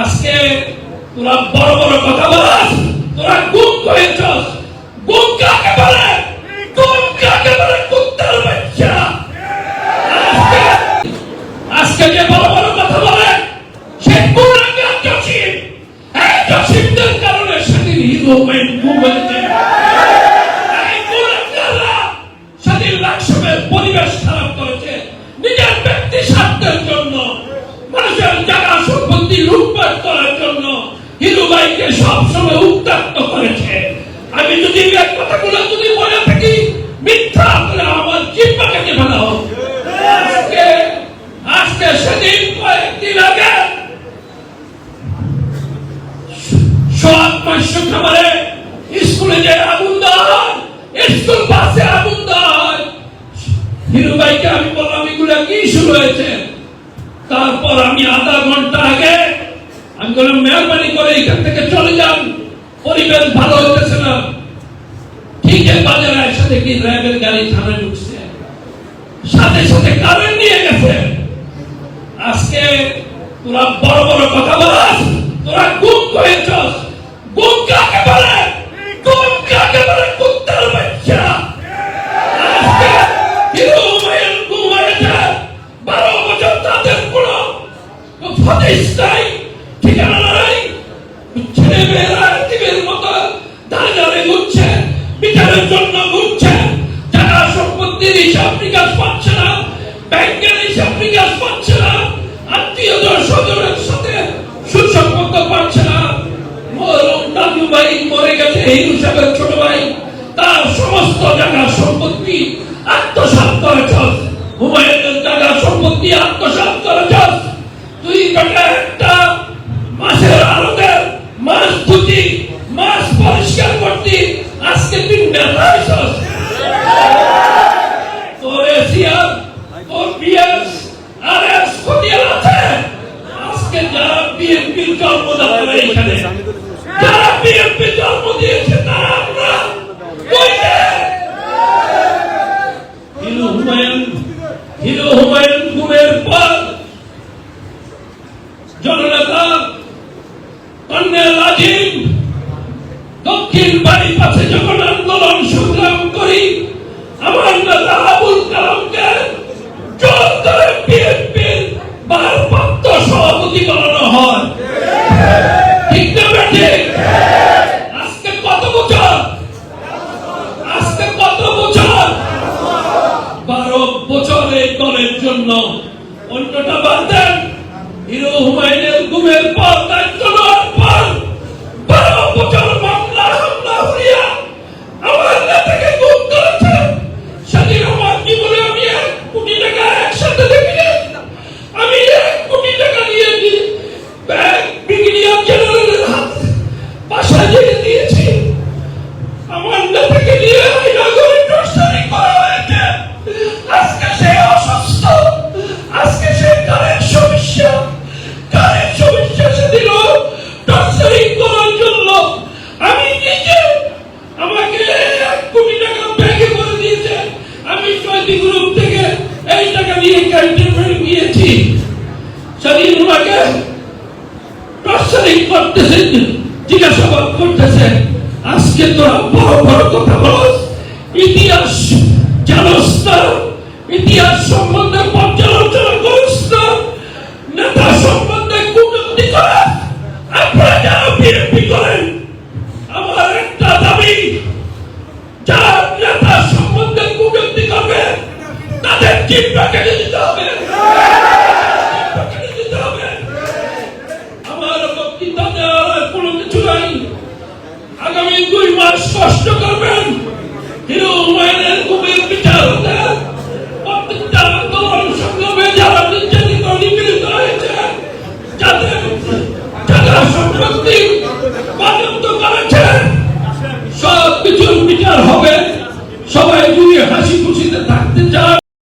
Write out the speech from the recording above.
আজকে তোরা বড় বড় কথা বলাস, তোরা গুম করেছস গুম কাকে বলে? গুম কাকে বলে? কুত্তার বাচ্চা। আজকে যে বড় বড় কথা বলে, সে গুণাগার জসিম? এই জসিমদের কারণে সেদিন হিরো মেন গুম হয়েছে এই গুণাগাররা সেদিন লাকসমের পরিবেশ খারাপ করেছে হিরু সবসময় উত্তক্ত করেছে। আমি যদি কথাগুলো যদি মনে থাকি, মিথ্যা করে আমার জিব্বা কেটে ফেলাও আজকে আজকে সেদিন কয়েকদিন আগে মাস্য খাবারে স্কুলে যে আগুন স্কুল বাসে আগুন হয় হিরু ভাইকে আমি বললাম, এগুলো কি শুরু হয়েছে? তারপর আমি আধা ঘণ্টা আগে আমি বললাম, মেহরবানি করে এখান থেকে চলে যান। পরিবেশ ভালো হতেছে না। ঠিক বাজারে এসে দেখি র্যাবের গাড়ি থানায় ঢুকছে। সাথে সাথে কারেন্ট নিয়ে গেছে। আজকে তোরা বড় বড় কথা ঠিকানা নাই ছেলে মেয়েরা টিভির মতো দাঁড়িয়ে ঘুরছে, বিচারের জন্য ঘুরছে। যারা সম্পত্তির হিসাব নিকাশ পাচ্ছে না, ব্যাংকের হিসাব নিকাশ পাচ্ছে না আত্মীয় স্বজনের সাথে সুসম্পর্ক পাচ্ছে না। দাদু ভাই মরে গেছে, হিন্দু সাহেবের ছোট ভাই। তার সমস্ত জায়গা সম্পত্তি আত্মসাৎ করেছ। হুমায়ুনের জায়গা সম্পত্তি আত্মসাৎ করেছ তুই বেটা একটা মাসের আলোতে মাছ ধুতি মাছ পরিষ্কার করতি আজকে তুই নেতা হইছস। তোর এসিয়ার তোর বিএস আর এস খতিয়ান আছে আজকে যারা বিএনপির জন্মদাতা এখানে যারা বিএনপি জন্ম দিয়েছে তারা আমরা কই যে? হিরো হুমায়ুন, হিরো হুমায়ুন গুমের পর জননেতা কন্যা রাজীব, দক্ষিণ বাড়ির পাশে যখন আন্দোলন সংগ্রাম করি, আমার নেতা আবুল কালামকে জোর করে বিএনপির ভারপ্রাপ্ত সভাপতি বানানো হয়। ঠিক না আজকে কত বছর? আজকে কত বছর বারো বছর এই দলের জন্য অন্যটা বাদ সেদিন ওনাকে টর্চারিং করতেছে, জিজ্ঞাসাবাদ করতেছে। আজকে তোরা বড় বড় কথা বলস, ইতিহাস জানস না, ইতিহাস সম্বন্ধে পর্যালোচনা করিস না, নেতা সম্বন্ধে কটূক্তি করে আপনারা যারা বিএনপি করেন, আমার একটা দাবি, যারা নেতা সম্বন্ধে কটূক্তি করবে, তাদের জিব্বা কেটে বিচার হবে। সবাই যদি হাসি খুশিতে